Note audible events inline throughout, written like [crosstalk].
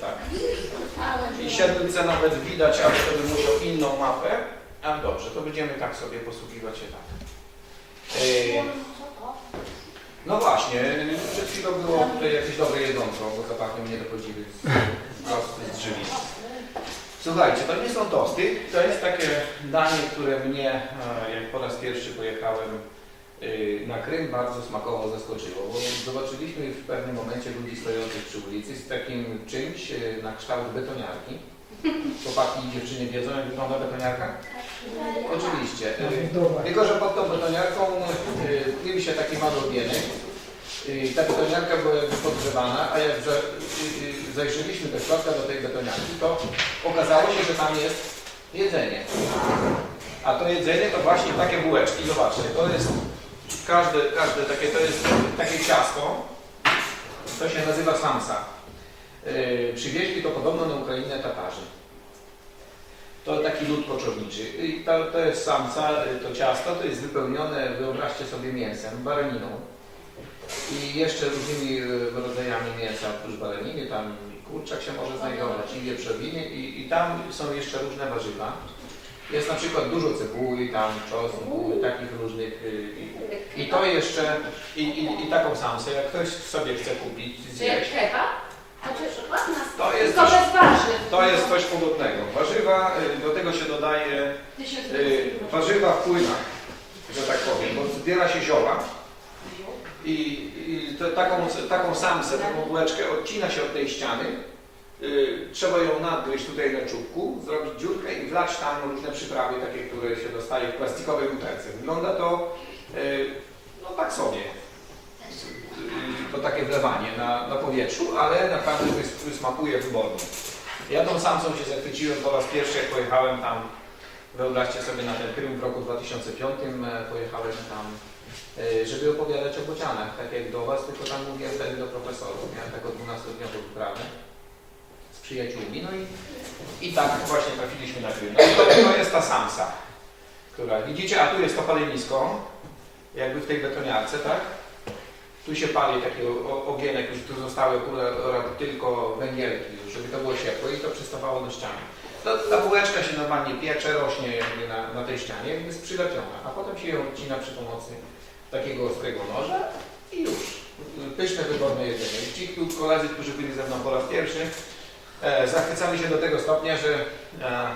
tak. I siedlce nawet widać, ale to bym musiał inną mapę. A dobrze, to będziemy tak sobie posługiwać się tak. Yy, no właśnie, przed chwilą było tutaj jakieś dobre jedzonko, bo zapachnie mnie dochodziły z, prosto z drzwi. Słuchajcie, to nie są tosty, to jest takie danie, które mnie, e, jak po raz pierwszy pojechałem na Krym, bardzo smakowo zaskoczyło, bo zobaczyliśmy w pewnym momencie ludzi stojących przy ulicy z takim czymś y, na kształt betoniarki. Chłopaki i dziewczyny wiedzą, jak wygląda betoniarka? Oczywiście. Y, Tylko, że pod tą betoniarką y, krył się taki mały ogienek. Y, Ta betoniarka była podgrzewana, a jak za, y, y, zajrzeliśmy do środka do tej betoniarki, to okazało się, że tam jest jedzenie. A to jedzenie to właśnie takie bułeczki. Zobaczcie, to jest każde, każde takie, to jest takie ciasto. To się nazywa samsa. Yy, przywieźli to podobno na Ukrainę Tatarzy. To taki lód koczowniczy. I to, to jest samca, y, to ciasto, to jest wypełnione, wyobraźcie sobie, mięsem, baraniną. I jeszcze różnymi y, rodzajami mięsa, oprócz baraniny, tam kurczak się może znajdować, i wieprzowiny, i, i tam są jeszcze różne warzywa. Jest na przykład dużo cebuli, tam czosnku, takich różnych. y, I, i to jeszcze, i, i, i taką samsę, jak ktoś sobie chce kupić, jak zjeść, kebab? Znaczy, ładna to jest Tylko bez warzyw. to jest coś podobnego. Warzywa, y, do tego się dodaje Tysiąc y, warzywa w płynach, że tak powiem, bo zbiera się zioła i, i to, taką, taką samsę, taką bułeczkę odcina się od tej ściany. Y, trzeba ją nadgryźć tutaj na czubku, zrobić dziurkę i wlać tam różne przyprawy, takie, które się dostaje w plastikowej butelce. Wygląda to y, no tak sobie. Y, To takie wlewanie na, na powietrzu, ale naprawdę wysmakuje wybornie. Ja tą samsą się zachwyciłem po raz pierwszy, jak pojechałem tam Wyobraźcie sobie na ten Krym w roku 2005 e, pojechałem tam, e, żeby opowiadać o bocianach, tak jak do Was, tylko tam mówiłem wtedy do profesorów. Miałem taką 12-dniową wyprawę przyjaciółmi, no i, i tak właśnie trafiliśmy na Krym. No to, to jest ta samsa, która, widzicie, a tu jest to palenisko, jakby w tej betoniarce, tak? Tu się pali taki ogienek, już tu zostały tylko węgielki, żeby to było ciepłe i to przystawało do ściany. Ta bułeczka się normalnie piecze, rośnie jakby na, na tej ścianie, jakby jest przylepiona, a potem się ją odcina przy pomocy takiego ostrego noża i już. Pyszne, wyborne jedzenie. Ci koledzy, którzy byli ze mną po raz pierwszy, e, zachwycali się do tego stopnia, że e,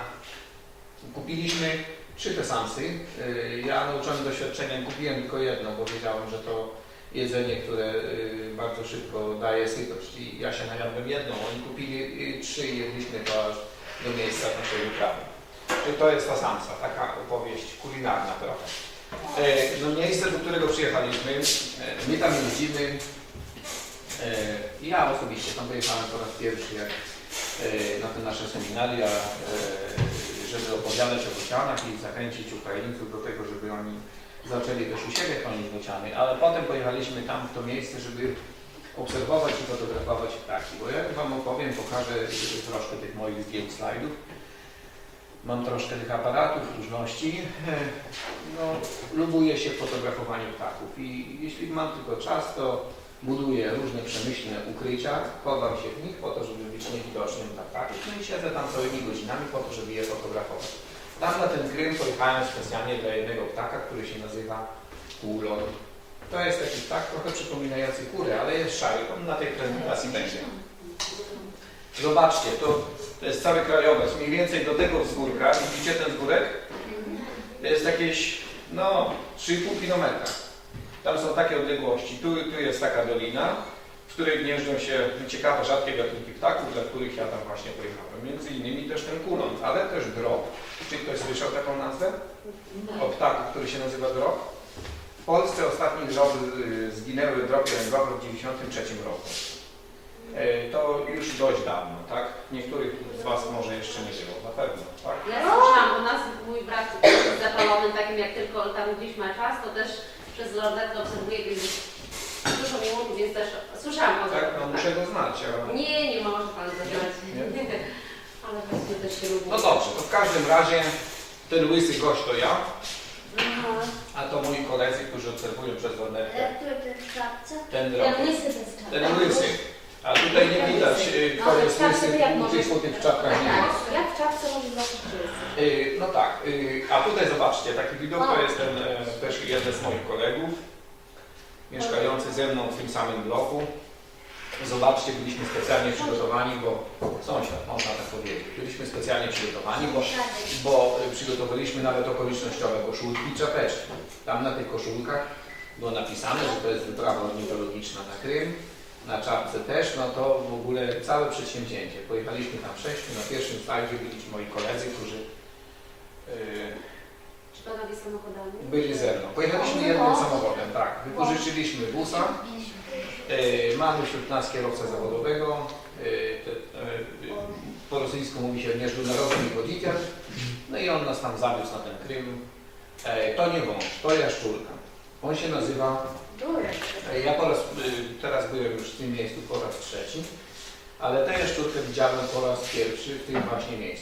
kupiliśmy trzy te samsy. E, ja nauczony doświadczeniem kupiłem tylko jedną, bo wiedziałem, że to jedzenie, które bardzo szybko daje sytość i ja się najadłem jedną, oni kupili trzy i jedliśmy to aż do miejsca naszej. Czyli to jest ta samsa, taka opowieść kulinarna trochę. No miejsce, do którego przyjechaliśmy, my tam jeździmy, ja osobiście tam pojechałem po raz pierwszy jak, na te nasze seminaria, e, żeby opowiadać o bocianach i zachęcić Ukraińców do tego, żeby oni zaczęli też u siebie chronić bociany, ale potem pojechaliśmy tam w to miejsce, żeby obserwować i fotografować ptaki. Bo ja Wam opowiem, pokażę troszkę tych moich zdjęć, slajdów. Mam troszkę tych aparatów, różności. E, No, lubuję się w fotografowaniu ptaków i jeśli mam tylko czas, to buduję różne przemyślne ukrycia, chowam się w nich po to, żeby być niewidocznym dla ptaków, no i siedzę tam całymi godzinami po to, żeby je fotografować. Tam na ten Krym pojechałem specjalnie dla jednego ptaka, który się nazywa kulon. To jest taki ptak trochę przypominający kurę, ale jest szary. On na tej prezentacji będzie. Zobaczcie, to, to jest cały krajobraz. Mniej więcej do tego wzgórka, widzicie ten wzgórek? To jest jakieś, no, 3,5 km. Tam są takie odległości. Tu, tu jest taka dolina, w której gnieżdżą się ciekawe, rzadkie gatunki ptaków, dla których ja tam właśnie pojechałem. Między innymi też ten kulon, ale też drog. Czy ktoś słyszał taką nazwę? O ptaku, który się nazywa drog? W Polsce ostatnie droby y, zginęły ręgowe w 1993 roku. E, To już dość dawno, tak? Niektórych z Was może jeszcze nie było, na pewno, tak? Ja słyszałam, u nas mój brat jest zapalonym takim, jak tylko tam gdzieś ma czas, to też przez lornetkę obserwuje, więc dużo mi mówi, więc też słyszałam o tym. Tak, no muszę go znać. ale- Nie, nie może Pan zagrać. [laughs] Ale właśnie też się lubi. No dobrze, to w każdym razie ten łysy gość to ja, Aha. a to moi koledzy, którzy obserwują przez lornetkę Który to jest babcia? ten drog. Ten łysy bez czapki. Ten łysy. A tutaj nie widać, y, kto No, jest tak, łysy, w może- tych czapkach nie jest. Jak w czapce może zobaczyć wszyscy? Y, No tak, y, a tutaj zobaczcie, taki widok to O. jest ten, e, też jeden z moich kolegów, mieszkający ze mną w tym samym bloku. Zobaczcie, byliśmy specjalnie przygotowani, bo sąsiad, można tak powiedzieć, byliśmy specjalnie przygotowani, bo, bo y, przygotowaliśmy nawet okolicznościowe koszulki i czapeczki. Tam na tych koszulkach było napisane, że to jest wyprawa ornitologiczna na Krym, na czapce też, no to w ogóle całe przedsięwzięcie. Pojechaliśmy tam sześciu, na pierwszym slajdzie byli ci moi koledzy, którzy e, Panowie samochodami? byli ze mną. Pojechaliśmy jednym no samochodem, tak. Wypożyczyliśmy busa. E, Mamy wśród nas kierowcę zawodowego. E, te, e, Po rosyjsku mówi się międzynarodowny wodzitel. No i on nas tam zawiózł na ten Krym. E, To nie wąż, to jaszczurka. On się nazywa Ja po raz, y, teraz byłem już w tym miejscu po raz trzeci, ale tę jaszczurkę widziałem po raz pierwszy w tym właśnie miejscu.